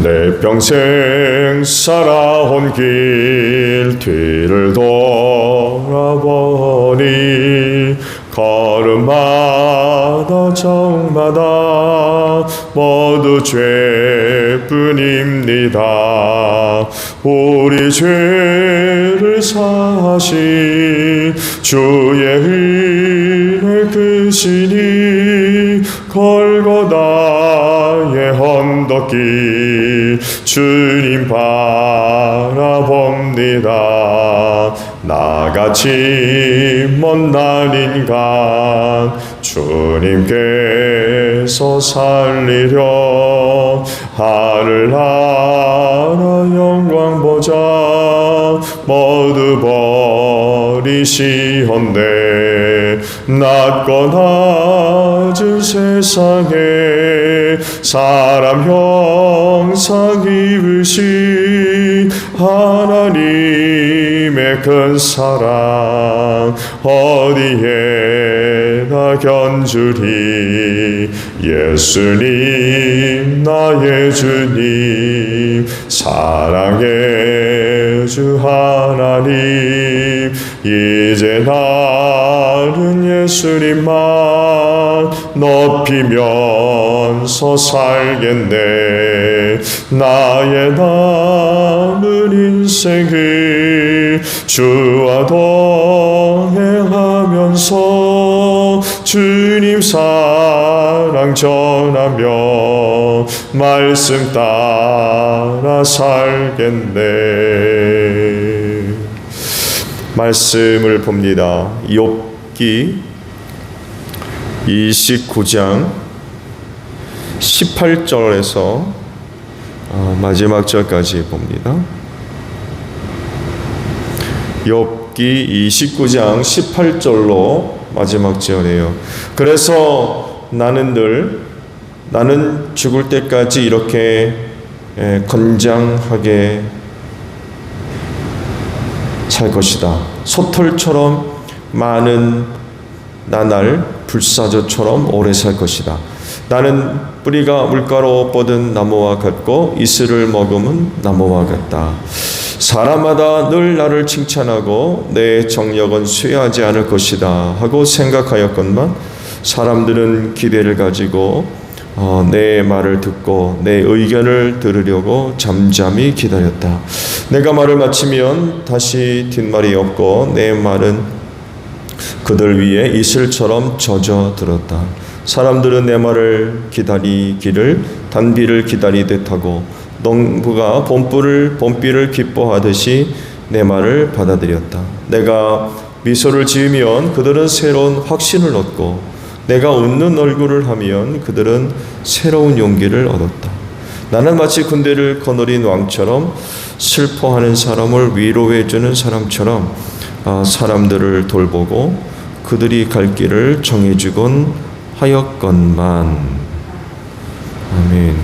내 평생 살아온 길 뒤를 돌아보니 걸음마다 정마다 모두 죄뿐입니다. 우리 죄를 사하신 주의 은혜 크시니 걸고다의 언덕길 주님 바라봅니다. 나같이 못난 인간 주님께서 살리려 하늘나라 영광 보자 모두 버리시었네. 낮고 낮은 세상에 사람 형상 입으신 하나님의 큰 사랑 어디에나 견주리? 예수님 나의 주님 사랑의 주 하나님 이제 나는 예수님만 높이면서 살겠네. 나의 남은 인생을 주와 동행하면서 주님 사랑 전하며 말씀 따라 살겠네 말씀을 봅니다. 욥기 29장 18절에서 어, 마지막 절까지 봅니다. 욥기 29장 18절로 마지막 절이에요. 그래서 나는 늘 나는 죽을 때까지 이렇게 에, 건장하게 살 것이다. 소털처럼 많은 나날 불사조처럼 오래 살 것이다. 나는 뿌리가 물가로 뻗은 나무와 같고 이슬을 머금은 나무와 같다. 사람마다 늘 나를 칭찬하고 내 정력은 쇠하지 않을 것이다 하고 생각하였건만 사람들은 기대를 가지고 어, 내 말을 듣고 내 의견을 들으려고 잠잠히 기다렸다. 내가 말을 마치면 다시 뒷말이 없고 내 말은 그들 위에 이슬처럼 젖어 들었다. 사람들은 내 말을 기다리기를 단비를 기다리듯 하고 농부가 봄불을 봄비를 기뻐하듯이 내 말을 받아들였다. 내가 미소를 지으면 그들은 새로운 확신을 얻고 내가 웃는 얼굴을 하면 그들은 새로운 용기를 얻었다. 나는 마치 군대를 거느린 왕처럼 슬퍼하는 사람을 위로해 주는 사람처럼 아, 사람들을 돌보고 그들이 갈 길을 정해 주곤 하였건만 아멘.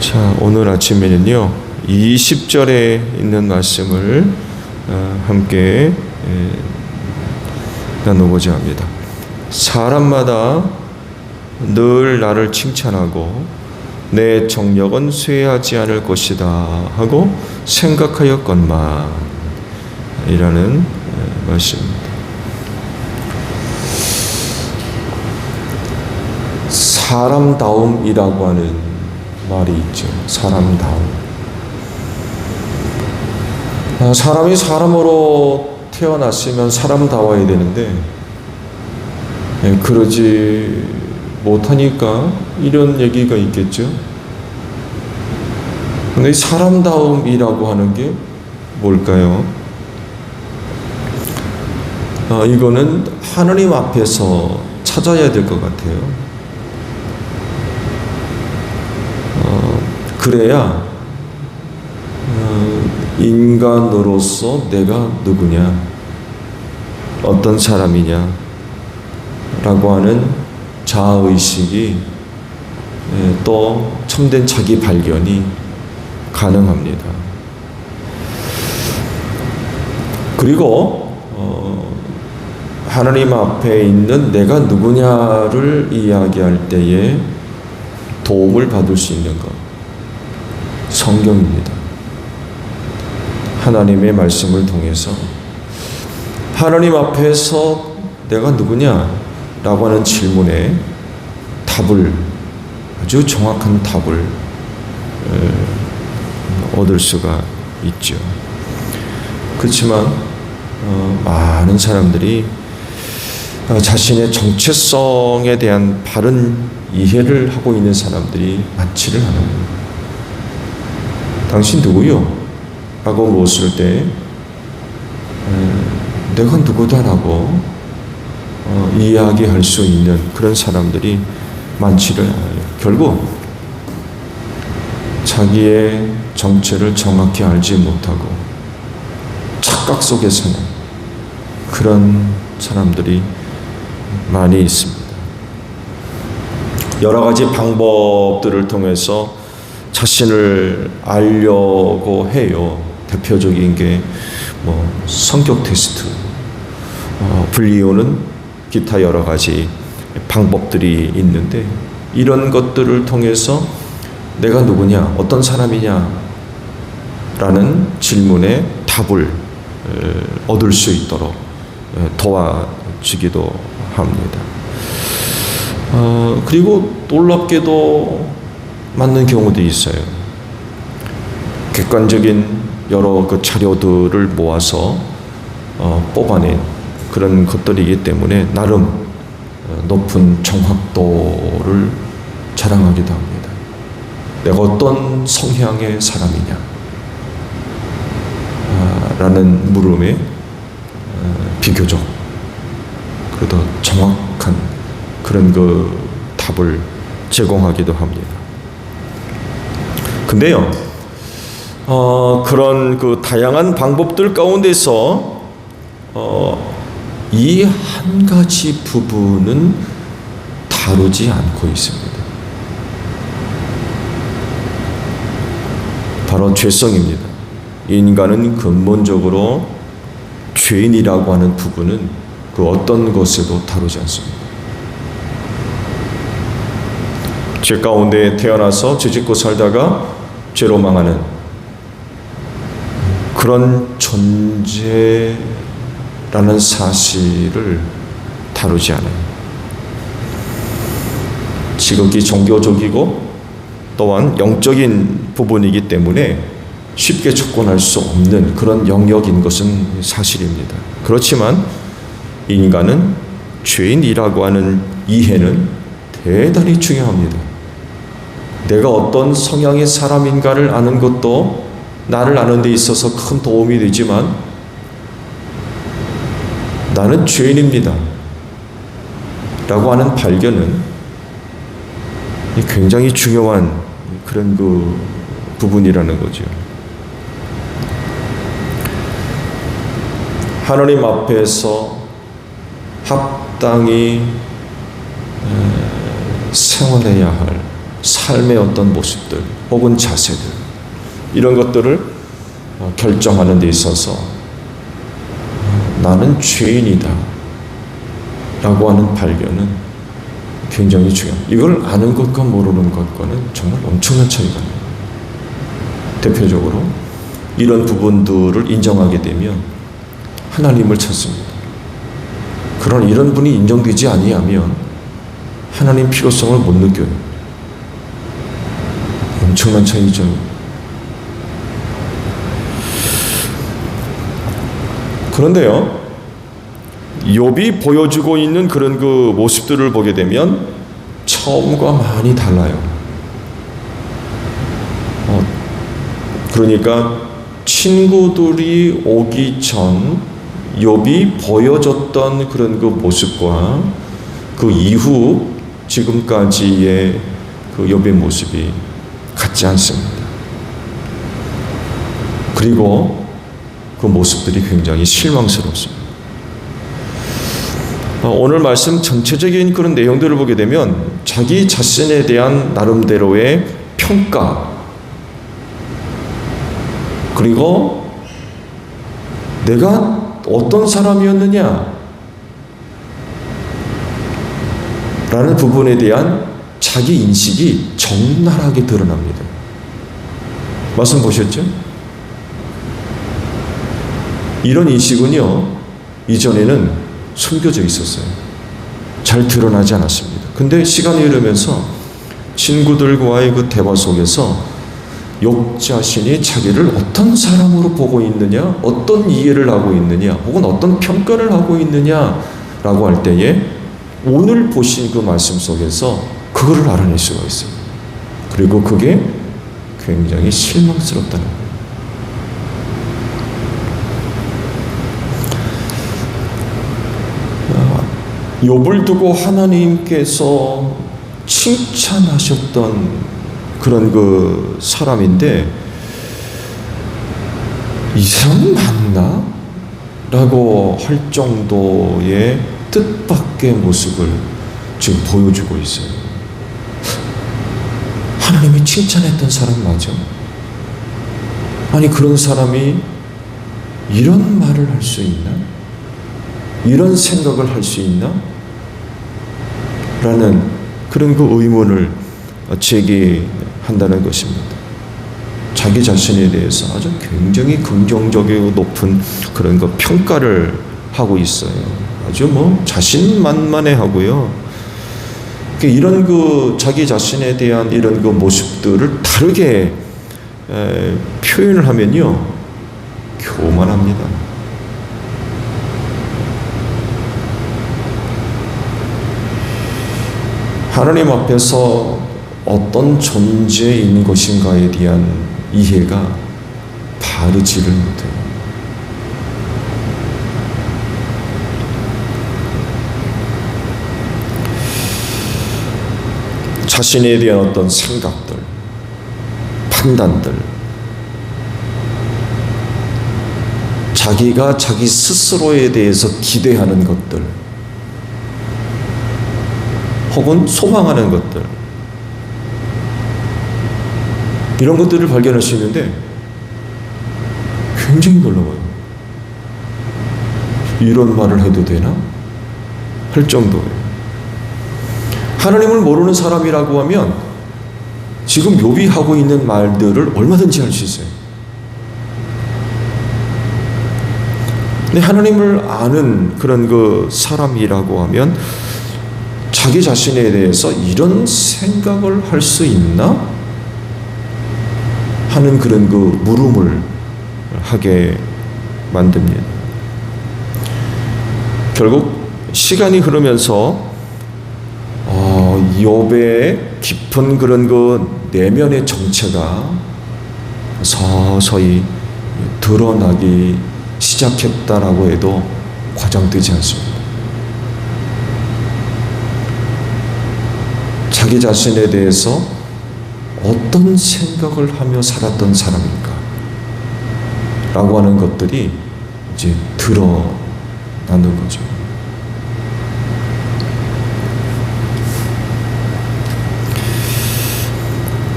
자 오늘 아침에는요 20절에 있는 말씀을 어, 함께 나누고자 합니다. 사람마다 늘 나를 칭찬하고 내 정력은 쇠하지 않을 것이다 하고 생각하였건만 이라는 말씀입니다. 사람다움이라고 하는 말이 있죠. 사람다움. 사람이 사람으로 태어났으면 사람다워야 되는데 예, 그러지 못하니까 이런 얘기가 있겠죠. 근데 이 사람다움이라고 하는 게 뭘까요? 어, 이거는 하느님 앞에서 찾아야 될 것 같아요. 어, 그래야 어, 인간으로서 내가 누구냐, 어떤 사람이냐, 라고 하는 자아의식이 예, 또 참된 자기 발견이 가능합니다. 그리고 어, 하나님 앞에 있는 내가 누구냐를 이야기할 때에 도움을 받을 수 있는 것 성경입니다. 하나님의 말씀을 통해서 하나님 앞에서 내가 누구냐 라고 하는 질문에 답을 아주 정확한 답을 에, 얻을 수가 있죠. 그렇지만 어, 많은 사람들이 어, 자신의 정체성에 대한 바른 이해를 하고 있는 사람들이 많지를 않아요. 당신 누구요? 라고 물었을 때 에, 내가 누구다라고 어, 이야기할 수 있는 그런 사람들이 많지를 않아요. 결국 자기의 정체를 정확히 알지 못하고 착각 속에 사는 그런 사람들이 많이 있습니다. 여러 가지 방법들을 통해서 자신을 알려고 해요. 대표적인 게 뭐 성격 테스트, 어, 불리우는 기타 여러 가지 방법들이 있는데 이런 것들을 통해서 내가 누구냐, 어떤 사람이냐 라는 질문에 답을 에, 얻을 수 있도록 에, 도와주기도 합니다. 어, 그리고 놀랍게도 맞는 경우도 있어요. 객관적인 여러 그 자료들을 모아서 어, 뽑아낸 그런 것들이기 때문에 나름 어, 높은 정확도를 자랑하기도 합니다. 내가 어떤 성향의 사람이냐? 아, 라는 물음에 어, 비교적 그래도 정확한 그런 그 답을 제공하기도 합니다. 근데요, 어, 그런 그 다양한 방법들 가운데서 어, 이 한 가지 부분은 다루지 않고 있습니다. 바로 죄성입니다. 인간은 근본적으로 죄인이라고 하는 부분은 그 어떤 것에도 다루지 않습니다. 죄 가운데 태어나서 죄 짓고 살다가 죄로 망하는 그런 존재라는 사실을 다루지 않아요. 지극히 종교적이고 또한 영적인 부분이기 때문에 쉽게 접근할 수 없는 그런 영역인 것은 사실입니다. 그렇지만 인간은 죄인이라고 하는 이해는 대단히 중요합니다. 내가 어떤 성향의 사람인가를 아는 것도 나를 아는 데 있어서 큰 도움이 되지만 나는 죄인입니다. 라고 하는 발견은 굉장히 중요한 그런 그 부분이라는 거죠. 하나님 앞에서 합당히 생활해야 할 삶의 어떤 모습들 혹은 자세들 이런 것들을 어, 결정하는 데 있어서 나는 죄인이다 라고 하는 발견은 굉장히 중요합니다. 이걸 아는 것과 모르는 것과는 정말 엄청난 차이가 나요. 대표적으로 이런 부분들을 인정하게 되면 하나님을 찾습니다. 그런 이런 분이 인정되지 아니하면 하나님 필요성을 못 느껴요. 엄청난 차이죠. 그런데요, 욥이 보여주고 있는 그런 그 모습들을 보게 되면 처음과 많이 달라요. 어, 그러니까 친구들이 오기 전 욥이 보여줬던 그런 그 모습과 그 이후 지금까지의 그 욥의 모습이 같지 않습니다. 그리고 그 모습들이 굉장히 실망스럽습니다. 어, 오늘 말씀 전체적인 그런 내용들을 보게 되면 자기 자신에 대한 나름대로의 평가 그리고 내가 어떤 사람이었느냐 라는 부분에 대한 자기 인식이 적나라하게 드러납니다. 말씀 보셨죠? 이런 인식은요, 이전에는 숨겨져 있었어요. 잘 드러나지 않았습니다. 근데 시간이 흐르면서 친구들과의 그 대화 속에서 욕 자신이 자기를 어떤 사람으로 보고 있느냐, 어떤 이해를 하고 있느냐, 혹은 어떤 평가를 하고 있느냐라고 할 때에 오늘 보신 그 말씀 속에서 그거를 알아낼 수가 있어요. 그리고 그게 굉장히 실망스럽다는 거예요. 욥을 두고 하나님께서 칭찬하셨던 그런 그 사람인데 이 사람은 맞나? 라고 할 정도의 뜻밖의 모습을 지금 보여주고 있어요. 하나님이 칭찬했던 사람 맞아? 아니 그런 사람이 이런 말을 할 수 있나? 이런 생각을 할 수 있나? 라는 그런 그 의문을 제기한다는 것입니다. 자기 자신에 대해서 아주 굉장히 긍정적이고 높은 그런 그 평가를 하고 있어요. 아주 뭐 자신만만해 하고요. 이런 그 자기 자신에 대한 이런 그 모습들을 다르게 에, 표현을 하면요. 교만합니다. 하나님 앞에서 어떤 존재인 것인가에 대한 이해가 바르지를 못해요. 자신에 대한 어떤 생각들, 판단들, 자기가 자기 스스로에 대해서 기대하는 것들, 혹은 소망하는 것들, 이런 것들을 발견할 수 있는데 굉장히 놀라워요. 이런 말을 해도 되나? 할 정도예요. 하나님을 모르는 사람이라고 하면 지금 욥이 하고 있는 말들을 얼마든지 할 수 있어요. 근데 하나님을 아는 그런 그 사람이라고 하면 자기 자신에 대해서 이런 생각을 할 수 있나? 하는 그런 그 물음을 하게 만듭니다. 결국 시간이 흐르면서 어, 욥의 깊은 그런 그 내면의 정체가 서서히 드러나기 시작했다라고 해도 과장되지 않습니다. 자기 자신에 대해서 어떤 생각을 하며 살았던 사람인가? 라고 하는 것들이 이제 드러나는 거죠.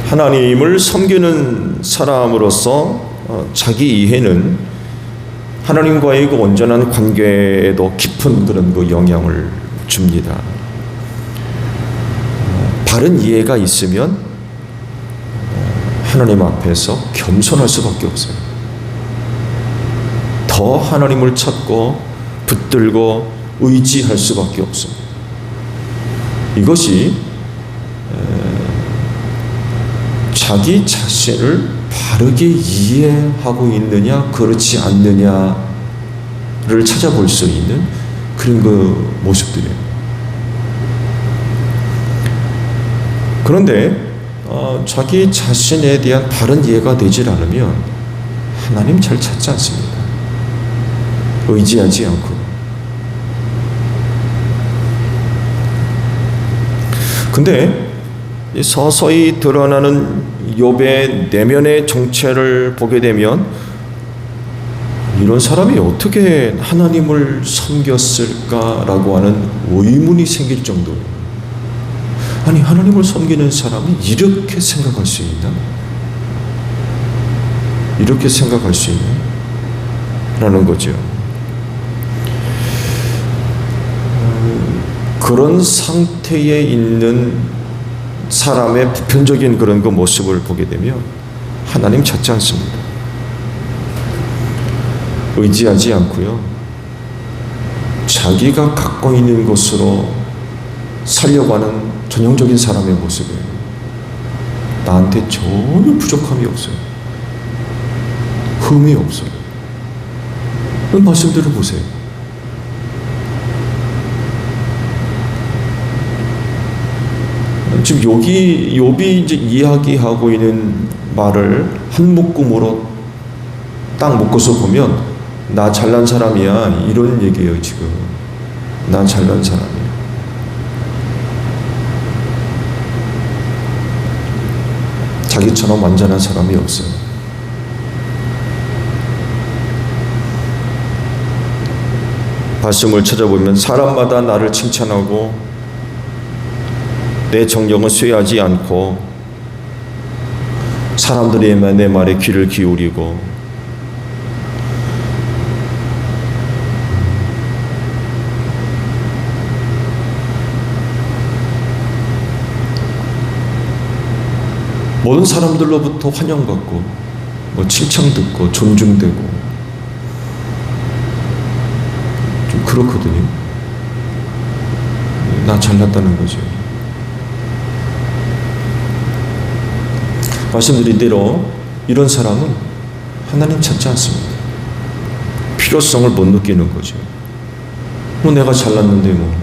하나님을 섬기는 사람으로서 어, 자기 이해는 하나님과의 그 온전한 관계에도 깊은 그런 그 영향을 줍니다. 어, 바른 이해가 있으면 하나님 앞에서 겸손할 수밖에 없어요. 더 하나님을 찾고 붙들고 의지할 수밖에 없습니다. 이것이 자기 자신을 바르게 이해하고 있느냐 그렇지 않느냐를 찾아볼 수 있는 그런 그 모습들이에요. 그런데 어, 자기 자신에 대한 바른 이해가 되질 않으면 하나님 잘 찾지 않습니다. 의지하지 않고. 근데 서서히 드러나는 욥의 내면의 정체를 보게 되면 이런 사람이 어떻게 하나님을 섬겼을까라고 하는 의문이 생길 정도로 아니 하나님을 섬기는 사람이 이렇게 생각할 수 있나? 이렇게 생각할 수 있나? 라는 거죠. 그런 상태에 있는 사람의 보편적인 그런 그 모습을 보게 되면 하나님 찾지 않습니다. 의지하지 않고요. 자기가 갖고 있는 것으로 살려고 하는 전형적인 사람의 모습이에요. 나한테 전혀 부족함이 없어요. 흠이 없어요. 그 말씀 들어보세요. 지금 여기 욥이 이제 이야기하고 있는 말을 한 묶음으로 딱 묶어서 보면 나 잘난 사람이야 이런 얘기예요 지금 나 잘난 사람이야 자기처럼 완전한 사람이 없어요. 말씀을 찾아보면 사람마다 나를 칭찬하고 내 정령은 쇠하지 않고 사람들이 내 말에 귀를 기울이고 모든 사람들로부터 환영받고 뭐 칭찬 듣고 존중되고 좀 그렇거든요. 나 잘났다는 거죠. 말씀드린 대로 이런 사람은 하나님 찾지 않습니다. 필요성을 못 느끼는 거죠. 뭐 내가 잘났는데 뭐.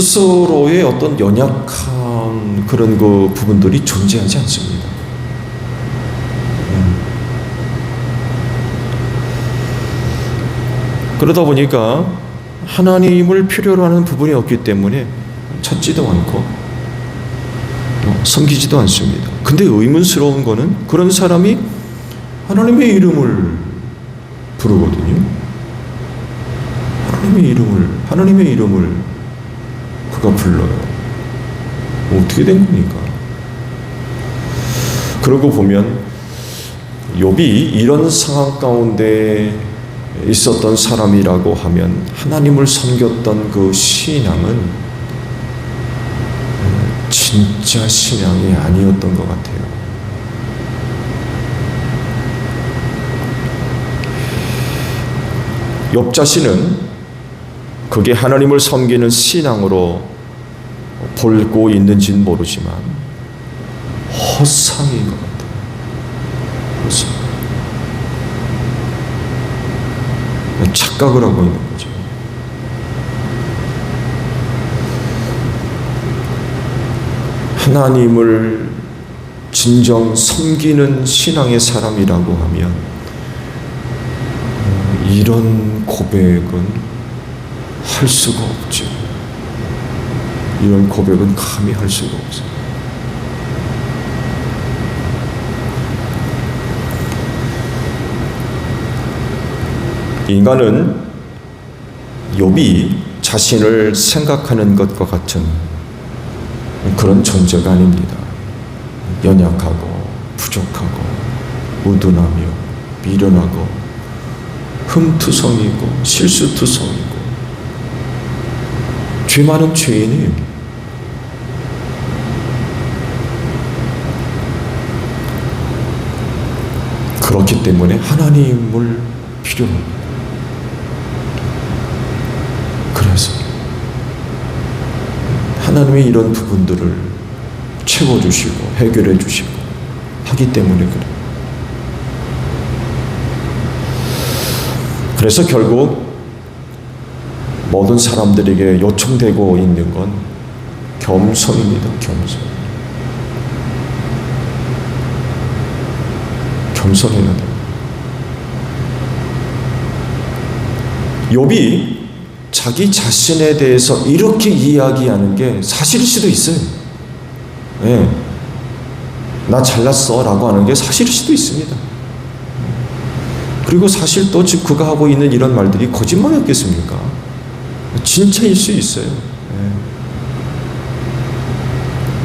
스스로의 어떤 연약한 그런 그 부분들이 존재하지 않습니다. 음. 그러다 보니까 하나님을 필요로 하는 부분이 없기 때문에 찾지도 않고 어, 섬기지도 않습니다. 근데 의문스러운 거는 그런 사람이 하나님의 이름을 부르거든요. 하나님의 이름을 하나님의 이름을 그가 불러요. 뭐 어떻게 된 겁니까? 그러고 보면 욥이 이런 상황 가운데 있었던 사람이라고 하면 하나님을 섬겼던 그 신앙은 진짜 신앙이 아니었던 것 같아요. 욥 자신은 그게 하나님을 섬기는 신앙으로 볼고 있는지는 모르지만 허상인 것 같아요. 허상. 착각을 하고 있는 거죠. 하나님을 진정 섬기는 신앙의 사람이라고 하면 이런 고백은 할 수가 없죠. 이런 고백은 감히 할 수가 없어요. 인간은 욥이 자신을 생각하는 것과 같은 그런 존재가 아닙니다. 연약하고 부족하고 우둔하며 미련하고 흠투성이고 실수투성이고 죄 많은 죄인이 그렇기 때문에 하나님을 필요로. 그래서 하나님의 이런 부분들을 채워주시고 해결해 주시고 하기 때문에 그래 그래서 결국 모든 사람들에게 요청되고 있는 건 겸손입니다. 겸손. 겸손해야 돼. 욥이 자기 자신에 대해서 이렇게 이야기하는 게 사실일 수도 있어요. 예. 나 잘났어 라고 하는 게 사실일 수도 있습니다. 그리고 사실 또 지금 그가 하고 있는 이런 말들이 거짓말이었겠습니까? 진짜일 수 있어요. 예.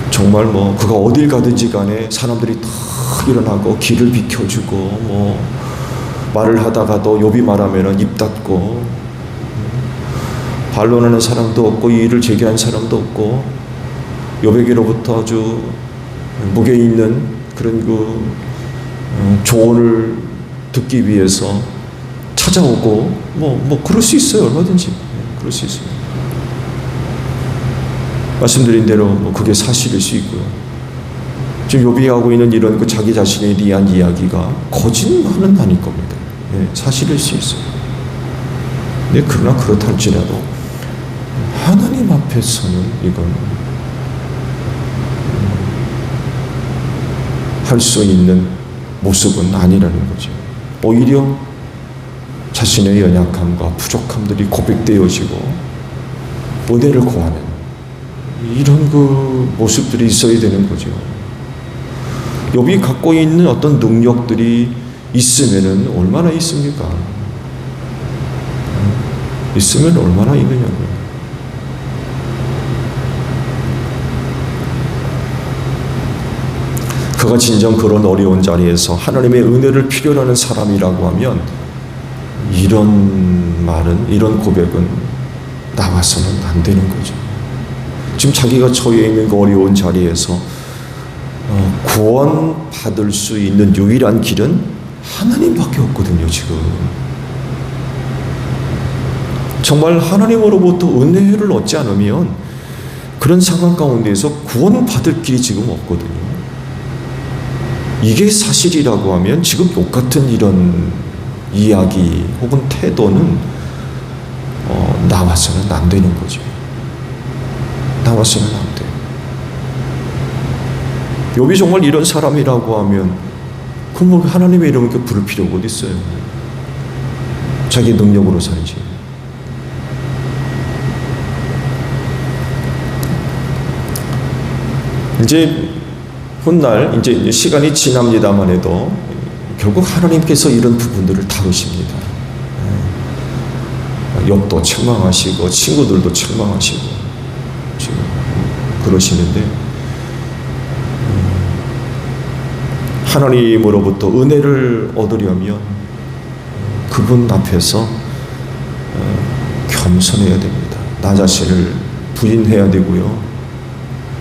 정말 뭐 그가 어딜 가든지 간에 사람들이 다 일어나고 길을 비켜주고 뭐 말을 하다가도 욥이 말하면은 입 닫고 반론하는 사람도 없고 이의를 제기한 사람도 없고 욥에게로부터 아주 무게 있는 그런 그 어, 조언을 듣기 위해서 찾아오고 뭐뭐 그럴 수 있어요 얼마든지 예, 그럴 수 있어요. 말씀드린 대로 뭐 그게 사실일 수 있고요. 지금 욥이 하고 있는 이런 그 자기 자신에 대한 이야기가 거짓말은 아닐 겁니다. 예, 사실일 수 있어요. 네, 그러나 그렇다 할지라도 하나님 앞에서는 이건 할 수 있는 모습은 아니라는 거죠. 오히려 자신의 연약함과 부족함들이 고백되어지고 은혜를 구하는 이런 그 모습들이 있어야 되는 거죠. 욥이 갖고 있는 어떤 능력들이 있으면은 얼마나 있습니까? 있으면 얼마나 있느냐고요. 그가 진정 그런 어려운 자리에서 하나님의 은혜를 필요로 하는 사람이라고 하면 이런 말은 이런 고백은 나와서는 안 되는 거죠. 지금 자기가 처해 있는 그 어려운 자리에서 어, 구원 받을 수 있는 유일한 길은 하나님밖에 없거든요. 지금 정말 하나님으로부터 은혜를 얻지 않으면 그런 상황 가운데에서 구원 받을 길이 지금 없거든요. 이게 사실이라고 하면 지금 똑같은 이런 이야기 혹은 태도는 어, 나와서는 안 되는 거죠. 나와서는 안 돼. 욥이 정말 이런 사람이라고 하면 그럼 뭐 하나님의 이름을 부를 필요가 어디 있어요? 자기 능력으로 살지. 이제 훗날 이제 시간이 지납니다만 해도 결국 하나님께서 이런 부분들을 다루십니다. 욥도 책망하시고 친구들도 책망하시고 지금 그러시는데 하나님으로부터 은혜를 얻으려면 그분 앞에서 겸손해야 됩니다. 나 자신을 부인해야 되고요.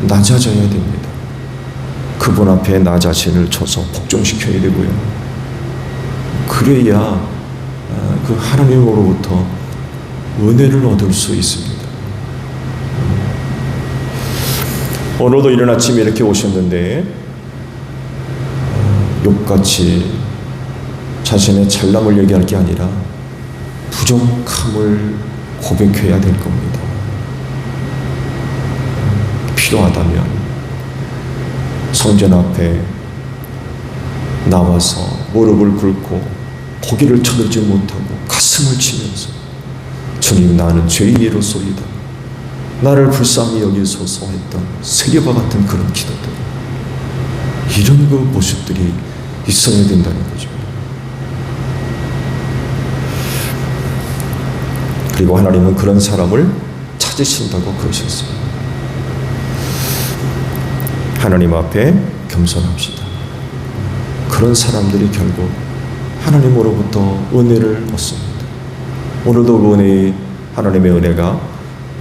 낮아져야 됩니다. 그분 앞에 나 자신을 쳐서 복종시켜야 되고요. 그래야 어, 그 하나님으로부터 은혜를 얻을 수 있습니다. 오늘도 이른 아침에 이렇게 오셨는데 어, 욕같이 자신의 잘남을 얘기할 게 아니라 부족함을 고백해야 될 겁니다. 필요하다면 성전 앞에 나와서 무릎을 꿇고 고개를 쳐들지 못하고 가슴을 치면서 주님 나는 죄인이로소이다. 나를 불쌍히 여기소서 했던 세계와 같은 그런 기도들 이런 그 모습들이 있어야 된다는 거죠. 그리고 하나님은 그런 사람을 찾으신다고 그러셨어요. 하나님 앞에 겸손합시다. 그런 사람들이 결국 하나님으로부터 은혜를 얻습니다. 오늘도 그 은혜, 하나님의 은혜가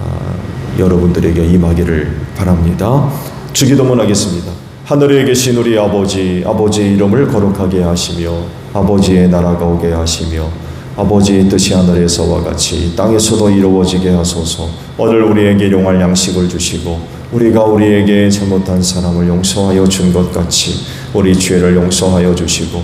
아, 여러분들에게 임하기를 바랍니다. 주기도문 하겠습니다. 하늘에 계신 우리 아버지, 아버지의 이름을 거룩하게 하시며, 아버지의 나라가 오게 하시며, 아버지의 뜻이 하늘에서와 같이 땅에서도 이루어지게 하소서. 오늘 우리에게 일용할 양식을 주시고 우리가 우리에게 잘못한 사람을 용서하여 준 것 같이 우리 죄를 용서하여 주시고